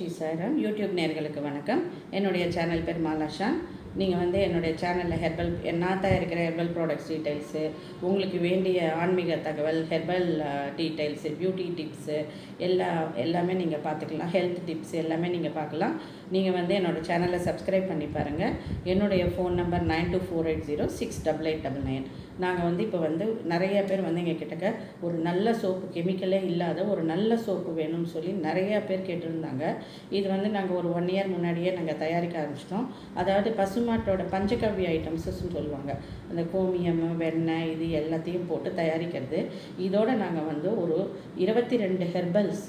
Sri Sairam. YouTube நேர்களுக்கு வணக்கம். என்னுடைய சேனல் பேர் மாலாஷா நீங்கள் வந்து என்னுடைய சேனலில் ஹெர்பல் நான் தயாரிக்கிற ஹெர்பல் ப்ராடக்ட்ஸ் டீட்டெயில்ஸு உங்களுக்கு வேண்டிய ஆன்மீக தகவல் ஹெர்பல் டீட்டெயில்ஸு பியூட்டி டிப்ஸு எல்லா எல்லாமே நீங்கள் பார்த்துக்கலாம் ஹெல்த் டிப்ஸ் எல்லாமே நீங்கள் பார்க்கலாம் நீங்கள் வந்து என்னோடய சேனலை சப்ஸ்கிரைப் பண்ணி பாருங்கள் என்னுடைய phone number nine two four eight zero six double eight double nine நாங்கள் வந்து இப்போ வந்து நிறைய பேர் வந்து எங்கள் கிட்டக்க ஒரு நல்ல சோப்பு கெமிக்கலே இல்லாத ஒரு நல்ல சோப்பு வேணும்னு சொல்லி நிறையா பேர் கேட்டிருந்தாங்க. இது வந்து நாங்கள் ஒரு ஒன் இயர் முன்னாடியே நாங்கள் தயாரிக்க ஆரம்பிச்சிட்டோம். அதாவது பசுமாட்டோட பஞ்சகவ்ய ஐட்டம்ஸஸ்ன்னு சொல்லுவாங்க. அந்த கோமியம் வெண்ணெய் இது எல்லாத்தையும் போட்டு தயாரிக்கிறது. இதோட நாங்கள் வந்து ஒரு இருபத்தி ரெண்டு ஹெர்பல்ஸ்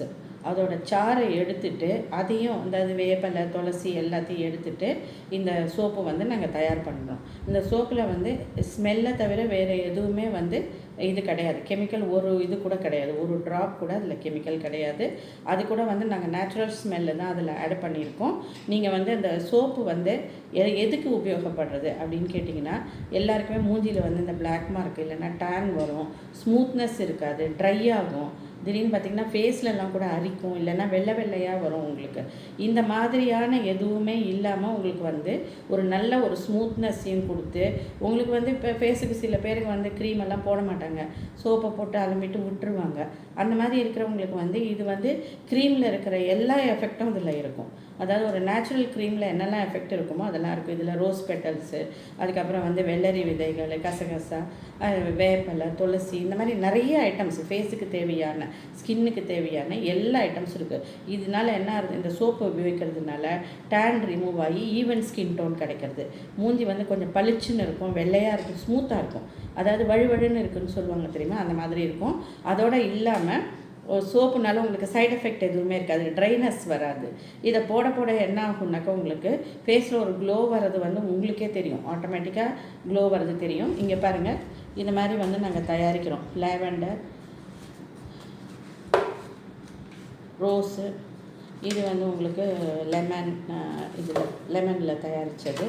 அதோட சாறை எடுத்துட்டு அதையும் அதாவது வேப்பலை துளசி எல்லாத்தையும் எடுத்துட்டு இந்த சோப்பு வந்து நாங்கள் தயார் பண்ணுறோம். இந்த சோப்பில் வந்து ஸ்மெல்லை தவிர வேறு எதுவுமே வந்து இது கிடையாது. கெமிக்கல் ஒரு இது கூட கிடையாது. ஒரு ட்ராப் கூட அதில் கெமிக்கல் கிடையாது. அது கூட வந்து நாங்கள் நேச்சுரல் ஸ்மெல்லு தான் அதில் ஆட் பண்ணியிருக்கோம். நீங்கள் வந்து அந்த சோப்பு வந்து எ எதுக்கு உபயோகப்படுறது அப்படின்னு கேட்டிங்கன்னா எல்லாருக்குமே மூஞ்சியில் வந்து இந்த பிளாக் மார்க் இல்லைன்னா டேன் வரும். ஸ்மூத்னஸ் இருக்காது. ட்ரை ஆகும். திடீர்னு பார்த்திங்கன்னா ஃபேஸ்லலாம் கூட அரிக்கும் இல்லைன்னா வெள்ளை வெள்ளையாக வரும் உங்களுக்கு. இந்த மாதிரியான எதுவுமே இல்லாமல் உங்களுக்கு வந்து ஒரு நல்ல ஒரு ஸ்மூத்னஸ்ஸையும் கொடுத்து உங்களுக்கு வந்து இப்போ ஃபேஸுக்கு சில பேருக்கு வந்து க்ரீம் எல்லாம் போட மாட்டாங்க. சோப்பை போட்டு அலம்பிட்டு விட்டுருவாங்க. அந்த மாதிரி இருக்கிறவங்களுக்கு வந்து இது வந்து க்ரீமில் இருக்கிற எல்லா எஃபெக்டும் இதில் இருக்கும். அதாவது ஒரு நேச்சுரல் க்ரீமில் என்னெல்லாம் எஃபெக்ட் இருக்குமோ அதெல்லாம் இருக்கும். இதில் ரோஸ் பெட்டல்ஸு அதுக்கப்புறம் வந்து வெள்ளரி விதைகள் கசகசா வேப்பலை துளசி இந்த மாதிரி நிறைய ஐட்டம்ஸ் ஃபேஸுக்கு தேவையான ஸ்கின்னுக்கு தேவையான எல்லா ஐட்டம்ஸும் இருக்குது இதனால என்ன ஆகுது? இந்த சோப்பு உபயோகிக்கிறதுனால டேன் ரிமூவ் ஆகி ஈவன் ஸ்கின் டோன் கிடைக்கிறது. மூஞ்சி வந்து கொஞ்சம் பளிச்சுன்னு இருக்கும் வெள்ளையாக இருக்கும் ஸ்மூத்தாக இருக்கும். அதாவது வழுவழுன்னு இருக்குன்னு சொல்லுவாங்க தெரியுமா? அந்த மாதிரி இருக்கும். அதோட இல்லாமல் சோப்புனால உங்களுக்கு சைட் எஃபெக்ட் எதுவுமே இருக்காது. ட்ரைனஸ் வராது. இதை போட போட என்ன ஆகும்னாக்கா உங்களுக்கு ஃபேஸில் ஒரு க்ளோ வர்றது வந்து உங்களுக்கே தெரியும். ஆட்டோமேட்டிக்காக க்ளோ வர்றது தெரியும். இங்கே பாருங்கள் இந்த மாதிரி வந்து நாங்கள் தயாரிக்கிறோம். லேவெண்டர் ரோஸு இது வந்து உங்களுக்கு லெமன் இதில் லெமனில் தயாரித்தது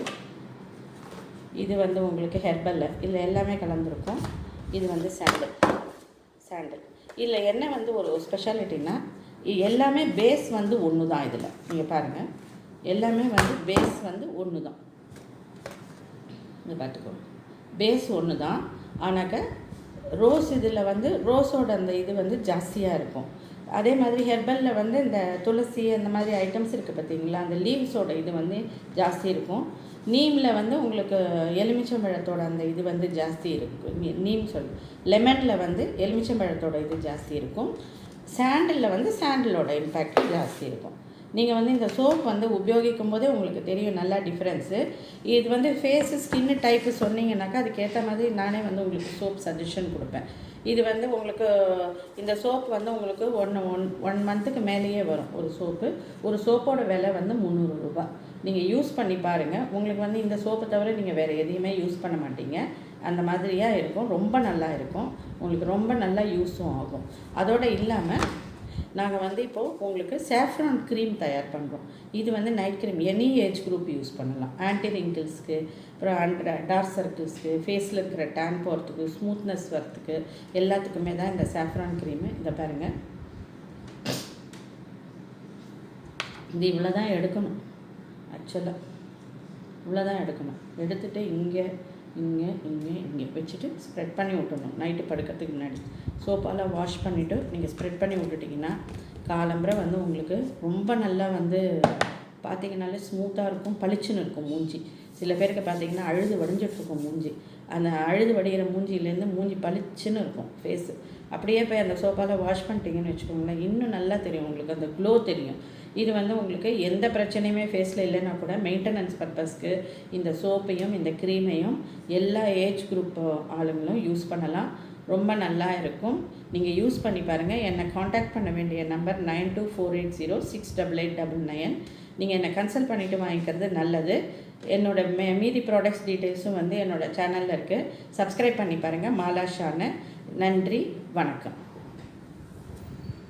இது வந்து உங்களுக்கு ஹெர்பலில் இதில் எல்லாமே கலந்துருக்கும். இது வந்து சாண்டில் சாண்டில் இதில் என்ன வந்து ஒரு ஸ்பெஷாலிட்டின்னா எல்லாமே பேஸ் வந்து ஒன்று தான் இதில். நீங்கள் பாருங்கள் எல்லாமே வந்து பேஸ் வந்து ஒன்று தான் இங்கே பார்த்துக்கோங்க. பேஸ் ஒன்று தான் ஆனாக்க ரோஸ் இதில் வந்து ரோஸோட அந்த இது வந்து ஜாஸ்தியாக இருக்கும். அதே மாதிரி ஹெர்பலில் வந்து இந்த துளசி அந்த மாதிரி ஐட்டம்ஸ் இருக்குது பார்த்தீங்களா அந்த லீவ்ஸோட இது வந்து ஜாஸ்தி இருக்கும். நீமில் வந்து உங்களுக்கு எலுமிச்சம்பழத்தோட அந்த இது வந்து ஜாஸ்தி இருக்கும் நீம் சொல் லெமனில் வந்து எலுமிச்சம்பழத்தோட இது ஜாஸ்தி இருக்கும். சாண்டிலில் வந்து சாண்டிலோட இம்பேக்ட் ஜாஸ்தி இருக்கும். நீங்கள் வந்து இந்த சோப் வந்து உபயோகிக்கும் போதே உங்களுக்கு தெரியும் நல்லா டிஃப்ரென்ஸு இது வந்து ஃபேஸு ஸ்கின்னு டைப்பு சொன்னீங்கன்னாக்கா அதுக்கேற்ற மாதிரி நானே வந்து உங்களுக்கு சோப் சஜஷன் கொடுப்பேன். இது வந்து உங்களுக்கு இந்த சோப் வந்து உங்களுக்கு ஒன்று ஒன் ஒன் மந்த்துக்கு மேலேயே வரும் ஒரு சோப்பு ஒரு சோப்போட விலை வந்து முந்நூறு ரூபா. நீங்கள் யூஸ் பண்ணி பாருங்கள் உங்களுக்கு வந்து இந்த சோப்பை தவிர நீங்கள் வேறு எதையுமே யூஸ் பண்ண மாட்டீங்க. அந்த மாதிரியாக இருக்கும். ரொம்ப நல்லா இருக்கும். உங்களுக்கு ரொம்ப நல்லா யூஸும் ஆகும். அதோடு இல்லாமல் நாங்கள் வந்து இப்போது உங்களுக்கு சேஃப்ரான் க்ரீம் தயார் பண்ணுறோம் இது வந்து night cream any age group use பண்ணலாம். ஆன்டி ரிங்கிள்ஸ்க்கு அப்புறம் டார்க் சர்க்கிள்ஸ்க்கு ஃபேஸில் இருக்கிற டேன் போகிறதுக்கு ஸ்மூத்னஸ் வரத்துக்கு எல்லாத்துக்குமே தான் இந்த சேஃப்ரான் க்ரீமு இதை பாருங்கள் இது இவ்வளோ தான் எடுக்கணும். ஆக்சுவலாக இவ்வளோ தான் எடுக்கணும். எடுத்துகிட்டு இங்கே இங்கே இங்கே இங்கே வச்சுட்டு ஸ்ப்ரெட் பண்ணி விட்டுணும் நைட்டு படுக்கிறதுக்கு முன்னாடி. சோப்பால் வாஷ் பண்ணிவிட்டு நீங்கள் ஸ்ப்ரெட் பண்ணி விட்டுட்டிங்கன்னா காலம்பரை வந்து உங்களுக்கு ரொம்ப நல்லா வந்து பார்த்தீங்கனாலே ஸ்மூத்தாக இருக்கும் பளிச்சுன்னு இருக்கும் மூஞ்சி. சில பேருக்கு பார்த்தீங்கன்னா அழுது வடிஞ்சிட்ருக்கும் மூஞ்சி. அந்த அழுது வடிகிற மூஞ்சியிலேருந்து மூஞ்சி பளிச்சுன்னு இருக்கும் ஃபேஸு அப்படியே போய் அந்த சோஃபாவில் வாஷ் பண்ணிட்டீங்கன்னு வச்சுக்கோங்களேன் இன்னும் நல்லா தெரியும் உங்களுக்கு அந்த க்ளோ தெரியும். இது வந்து உங்களுக்கு எந்த பிரச்சனையுமே ஃபேஸில் இல்லைன்னா கூட மெயின்டெனன்ஸ் பர்பஸ்க்கு இந்த சோப்பையும் இந்த க்ரீமையும் எல்லா ஏஜ் குரூப் ஆளுங்களும் யூஸ் பண்ணலாம். ரொம்ப நல்லா இருக்கும். நீங்கள் யூஸ் பண்ணி பாருங்கள் என்னை காண்டாக்ட் பண்ண வேண்டிய number nine two four eight zero six double eight double nine நீங்கள் என்னை கன்சல்ட் பண்ணிவிட்டு வாங்கிக்கிறது நல்லது. என்னோட மே மீதி ப்ராடக்ட்ஸ் டீட்டெயில்ஸும் வந்து என்னோடய சேனலில் இருக்குது சப்ஸ்கிரைப் பண்ணி பாருங்கள் மாலாஷான்னு நன்றி. வணக்கம்.